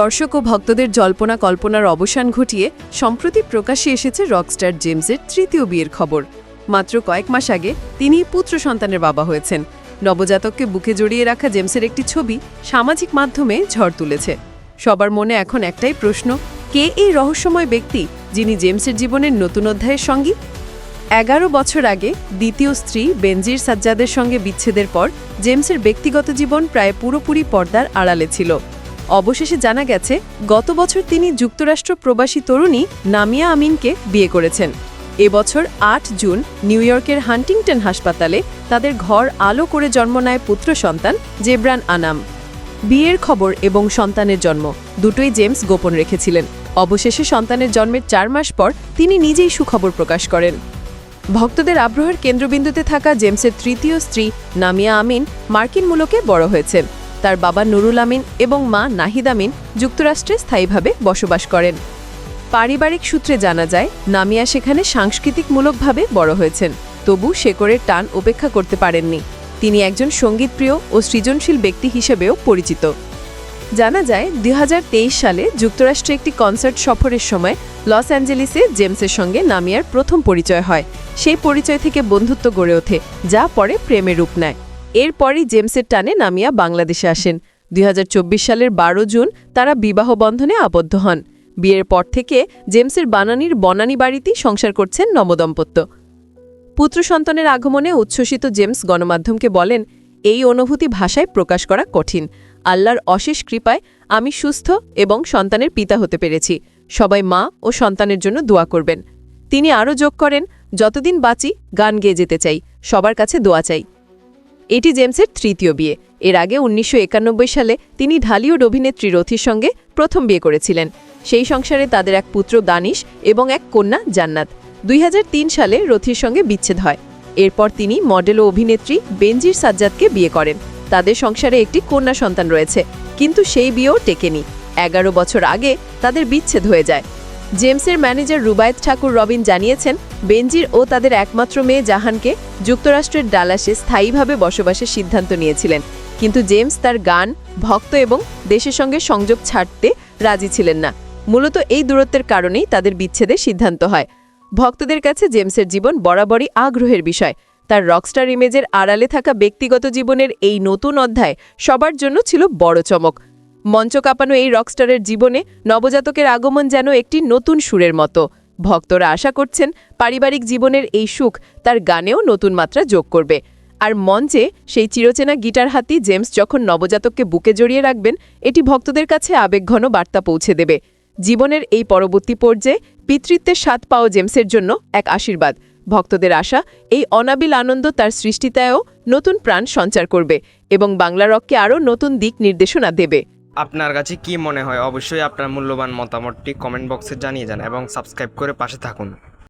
দর্শক ও ভক্তদের জল্পনা কল্পনার অবসান ঘটিয়ে সম্প্রতি প্রকাশ্যে এসেছে রকস্টার জেমসের তৃতীয় বিয়ের খবর। মাত্র কয়েক মাস আগে তিনি পুত্র সন্তানের বাবা হয়েছেন। নবজাতককে বুকে জড়িয়ে রাখা জেমসের একটি ছবি সামাজিক মাধ্যমে ঝড় তুলেছে। সবার মনে এখন একটাই প্রশ্ন, কে এই রহস্যময় ব্যক্তি যিনি জেমসের জীবনের নতুন অধ্যায়ের সঙ্গী? এগারো বছর আগে দ্বিতীয় স্ত্রী বেনজির সাজ্জাদের সঙ্গে বিচ্ছেদের পর জেমসের ব্যক্তিগত জীবন প্রায় পুরোপুরি পর্দার আড়ালে ছিল। অবশেষে জানা গেছে, গত বছর তিনি যুক্তরাষ্ট্র প্রবাসী তরুণী নামিয়া আমিনকে বিয়ে করেছেন। এবছর আট জুন নিউ ইয়র্কের হান্টিংটন হাসপাতালে তাদের ঘর আলো করে জন্ম নেয় পুত্র সন্তান জেব্রান আনাম। বিয়ের খবর এবং সন্তানের জন্ম দুটোই জেমস গোপন রেখেছিলেন। অবশেষে সন্তানের জন্মের চার মাস পর তিনি নিজেই সুখবর প্রকাশ করেন। ভক্তদের আগ্রহের কেন্দ্রবিন্দুতে থাকা জেমসের তৃতীয় স্ত্রী নামিয়া আমিন মার্কিন মূলকে বড় হয়েছেন। তার বাবা নুরুল আমিন এবং মা নাহিদ আমিন যুক্তরাষ্ট্রে স্থায়ীভাবে বসবাস করেন। পারিবারিক সূত্রে জানা যায়, নামিয়া সেখানে সাংস্কৃতিকমূলকভাবে বড় হয়েছেন, তবু শেকড়ের টান উপেক্ষা করতে পারেননি। তিনি একজন সঙ্গীতপ্রিয় ও সৃজনশীল ব্যক্তি হিসেবেও পরিচিত। জানা যায় দুই হাজার তেইশ সালে যুক্তরাষ্ট্রে একটি কনসার্ট সফরের সময় লস অ্যাঞ্জেলিসে জেমসের সঙ্গে নামিয়ার প্রথম পরিচয় হয়। সেই পরিচয় থেকে বন্ধুত্ব গড়ে ওঠে, যা পরে প্রেমে রূপ নেয়। এরপরই জেমসের টানে নামিয়া বাংলাদেশে আসেন। দুই হাজার চব্বিশ সালের বারো জুন তারা বিবাহ বন্ধনে আবদ্ধ হন। বিয়ের পর থেকে জেমসের বানানির বনানী বাড়িতেই সংসার করছেন নবদম্পত্য। পুত্র সন্তানের আগমনে উচ্ছ্বসিত জেমস গণমাধ্যমকে বলেন, এই অনুভূতি ভাষায় প্রকাশ করা কঠিন। আল্লাহর অশেষ কৃপায় আমি সুস্থ এবং সন্তানের পিতা হতে পেরেছি। সবাই মা ও সন্তানের জন্য দোয়া করবেন। তিনি আরও যোগ করেন, যতদিন বাঁচি, গান গেয়ে যেতে চাই। সবার কাছে দোয়া চাই। এটি জেমসের তৃতীয় বিয়ে। এর আগে উনিশশো একানব্বই সালে তিনি ঢালিউড অভিনেত্রী রথির সঙ্গে প্রথম বিয়ে করেছিলেন। সেই সংসারে তাদের এক পুত্র দানিশ এবং এক কন্যা জান্নাত। দুই হাজার তিন সালে রথির সঙ্গে বিচ্ছেদ হয়। এরপর তিনি মডেল ও অভিনেত্রী বেনজির সাজ্জাদকে বিয়ে করেন। তাদের সংসারে একটি কন্যা সন্তান রয়েছে, কিন্তু সেই বিয়েও টেকেনি। এগারো বছর আগে তাদের বিচ্ছেদ হয়ে যায়। জেমসের ম্যানেজার রুবায়ত ঠাকুর রবিন জানিয়েছেন, বেনজির ও তাদের একমাত্র মেয়ে জাহানকে যুক্তরাষ্ট্রের ডালাসে স্থায়ীভাবে বসবাসের সিদ্ধান্ত নিয়েছিলেন। কিন্তু জেমস তার গান, ভক্ত এবং দেশের সঙ্গে সংযোগ ছাড়তে রাজি ছিলেন না। মূলত এই দূরত্বের কারণেই তাদের বিচ্ছেদের সিদ্ধান্ত হয়। ভক্তদের কাছে জেমসের জীবন বরাবরই আগ্রহের বিষয়। তার রকস্টার ইমেজের আড়ালে থাকা ব্যক্তিগত জীবনের এই নতুন অধ্যায় সবার জন্য ছিল বড় চমক। মঞ্চ কাঁপানো এই রকস্টারের জীবনে নবজাতকের আগমন যেন একটি নতুন সুরের মতো। ভক্তরা আশা করছেন পারিবারিক জীবনের এই সুখ তার গানেও নতুন মাত্রা যোগ করবে। আর মঞ্চে সেই চিরচেনা গিটার হাতি জেমস যখন নবজাতককে বুকে জড়িয়ে রাখবেন, এটি ভক্তদের কাছে আবেগঘন বার্তা পৌঁছে দেবে। জীবনের এই পরবর্তী পর্যায়ে পিতৃত্বের স্বাদ পাও জেমসের জন্য এক আশীর্বাদ। ভক্তদের আশা, এই অনাবিল আনন্দ তার সৃষ্টিতায়ও নতুন প্রাণ সঞ্চার করবে এবং বাংলা রককে আরও নতুন দিক নির্দেশনা দেবে। আপনার কাছে কি মনে হয়? অবশ্যই আপনার মূল্যবান মতামতটি কমেন্ট বক্সে জানিয়ে যান এবং সাবস্ক্রাইব করে পাশে থাকুন।